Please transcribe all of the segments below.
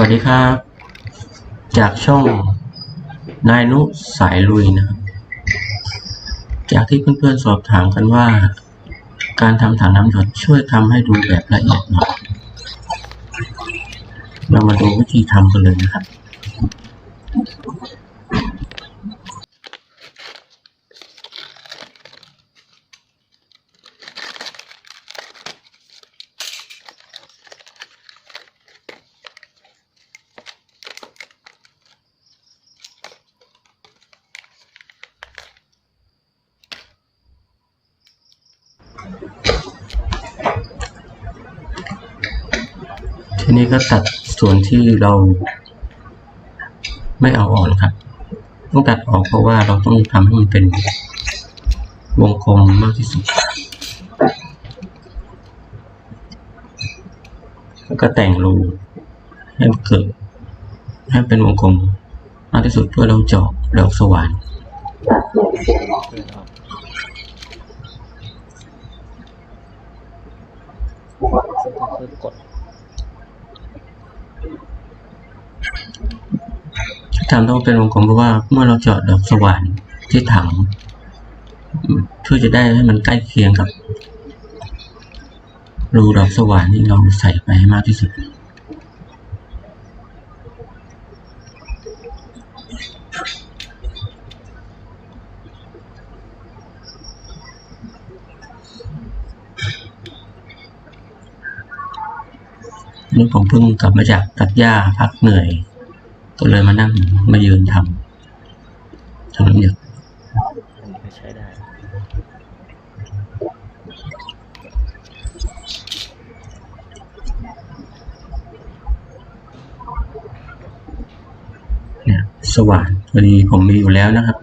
วัสดีครับ จากช่องนายนุสายลุยนะครับจากที่เพื่อนๆสอบถามกันว่า การทำถังน้ำหยดช่วยทำให้ดูแบบละเอียดหน่อยเรามาดูวิธีทำกันเลยนะครับ ทีนี้ก็ตัดส่วนที่เราไม่เอาออกนครับ ต้องตัดออกเพราะว่าเราต้องทำให้มันเป็นวงกลมมากที่สุด แล้วก็แต่งรูให้มันเกิดให้เป็นวงกลมมากที่สุดเพื่อเราเจาะดอกสว่านคือกด ทำต้องเป็นวงกลมเพราะว่าเมื่อเราเจาะดอกสว่านที่ถังเพื่อจะได้ให้มันใกล้เคียงกับรูดอกสว่านที่เราใส่ไปให้มากที่สุด นี่ผมเพิ่งกลับมาจากตัดหญ้าพักเหนื่อย ก็เลยมานั่งมายืนทำทำน้ำหยดอันนี้ก็ใช้ได้เนี่ยสว่านพอดีผมมีอยู่แล้วนะครับ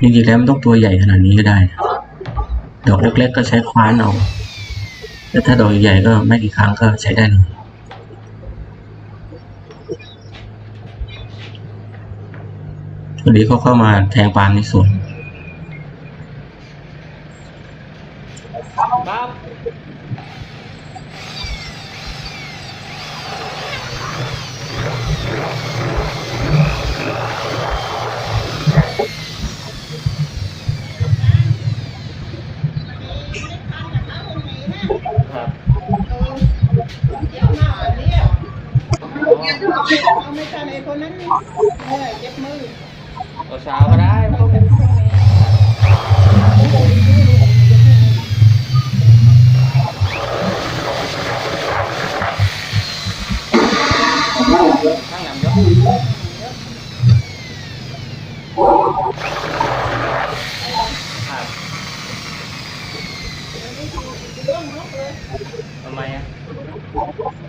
จริงๆแล้วมันต้องตัวใหญ่ขนาดนี้ก็ได้นะดอกเล็กๆก็ใช้คว้านเอาแต่ถ้าดอกใหญ่ๆก็ไม่กี่ครั้งก็ใช้ได้เลย พอดีเขาเข้ามาแทงปาล์มในสวนปั๊บครับเที่ยวมาเนี่ยเอาไม่ทันคนนั้นเนื่อยเจ็บมือ ตัวเช้าก็ได้ไม่ต้องเป็นข้างหลังยกครับทำไมอะ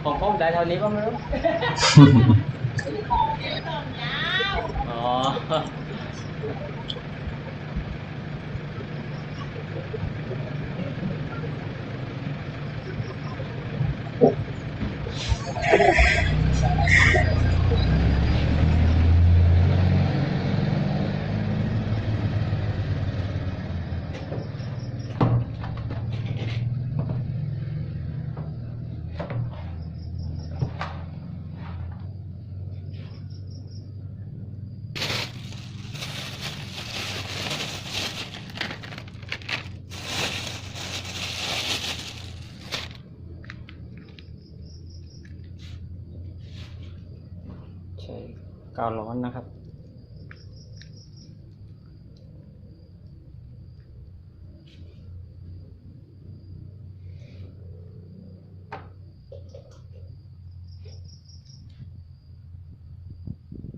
ของผมได้เท่านี้ก็ไม่รู้ อ๋อ ใช้ กาวร้อนนะครับ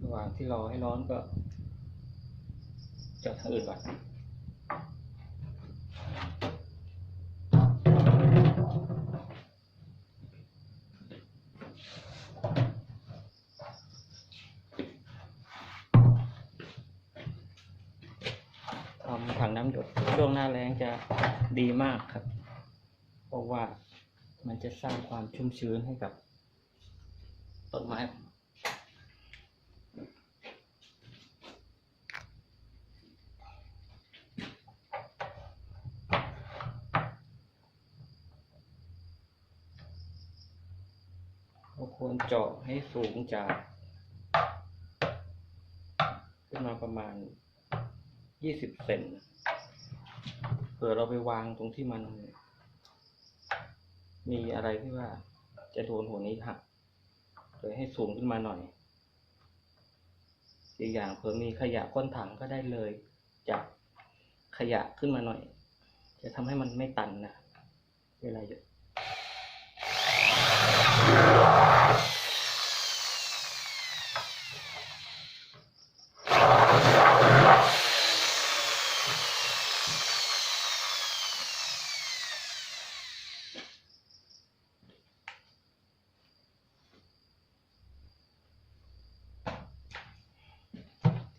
ระหว่างที่รอให้ร้อนก็จัดทางอื่นก่อน ดีมากครับ เพราะว่ามันจะสร้างความชุ่มชื้นให้กับต้นไม้ก็ควรเจาะให้สูงจาก ขึ้นมาประมาณยี่สิบเซน เผื่อเราไปวางตรงที่มัน มีอะไรที่ว่า จะโดนหัวนี้หักเลยให้สูงขึ้นมาหน่อยอีกอย่างเผื่อมีขยะก้นถังก็ได้เลยจากขยะขึ้นมาหน่อย จะทำให้มันไม่ตันนะเวลาหยด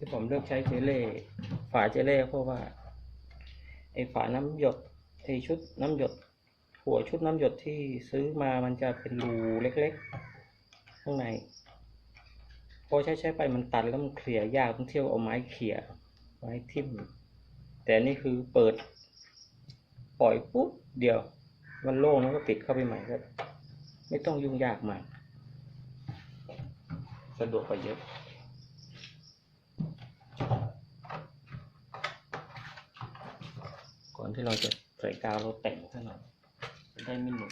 ที่ผม เลือกใช้เจเล่ฝาเจเล่เพราะว่า ไอฝาน้ำหยดไอชุดน้ำหยด หัวชุดน้ำหยดที่ซื้อมามันจะเป็นรูเล็กๆ ข้างในพอใช้ใช้ไปมันตันแล้วมันเคลียร์ยากต้องเที่ยวเอาไม้เขี่ยไม้ทิ่ม แต่นี่คือเปิด ปล่อยปุ๊บเดียว มันโล่งแล้วก็ปิดเข้าไปใหม่ก็ไม่ต้องยุ่งยากมากสะดวกกว่าเยอะ ก่อน ที่เราจะใส่กาวเราแต่งซะหน่อยจะได้ไม่หนุน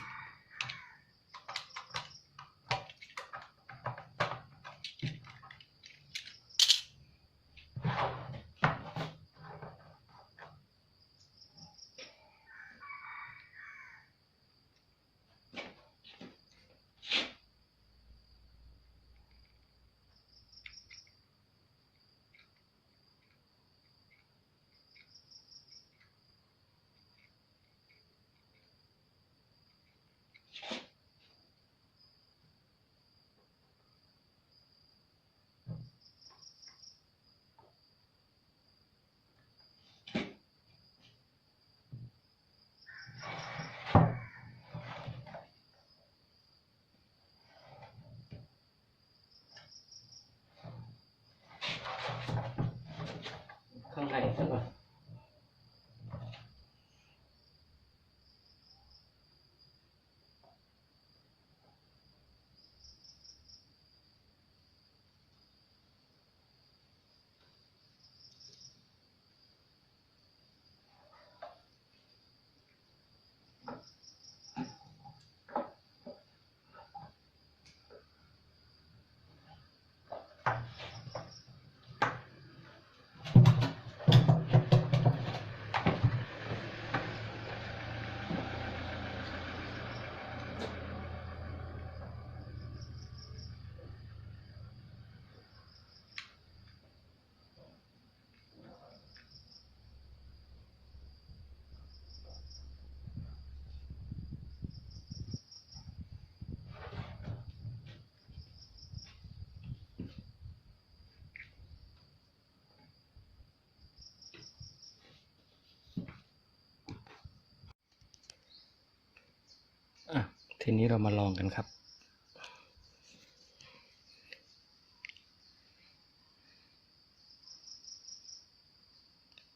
ทีนี้เรามาลองกันครับ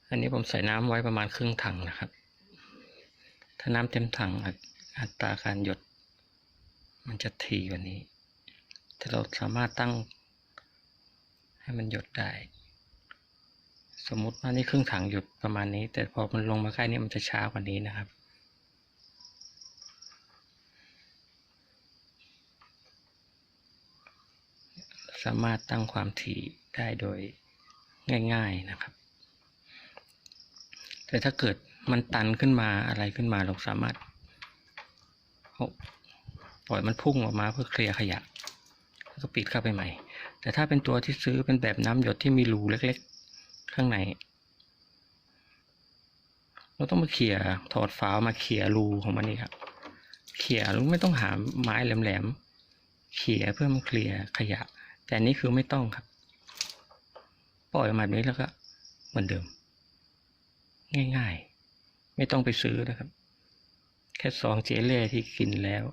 อันนี้ผมใส่น้ำไว้ประมาณครึ่งถังนะครับ ถ้าน้ำเต็มถังอัตราการหยด มันจะถี่กว่านี้ แต่เราสามารถตั้งให้มันหยดได้ สมมติว่านี่ครึ่งถังหยดประมาณนี้ แต่พอมันลงมาใกล้นี้มันจะช้ากว่านี้นะครับ สามารถตั้งความถี่ได้โดยง่าย ๆนะครับ แต่ถ้าเกิดมันตันขึ้นมาอะไรขึ้นมาเราสามารถ ปล่อยมันพุ่งออกมาเพื่อเคลียร์ขยะแล้วก็ปิดเข้าไปใหม่ แต่ถ้าเป็นตัวที่ซื้อเป็นแบบน้ำหยดที่มีรูเล็กๆ ข้างใน เราต้องมาเขี่ยถอดฝามาเขี่ยรูของมันนี่ครับเขี่ยหรือไม่ต้องหาไม้แหลมๆเขี่ยเพื่อมาเคลียร์ขยะ แต่นี้คือไม่ต้องครับ ปล่อยออกมาแบบนี้แล้วก็เหมือนเดิม ง่ายๆ ไม่ต้องไปซื้อนะครับ แค่ซองเจเล่ที่กินแล้ว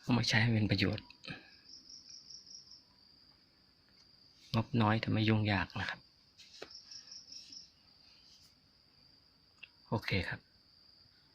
เอามาใช้ให้เป็นประโยชน์งบน้อยแต่ไม่ยุ่งยากนะครับ โอเคครับ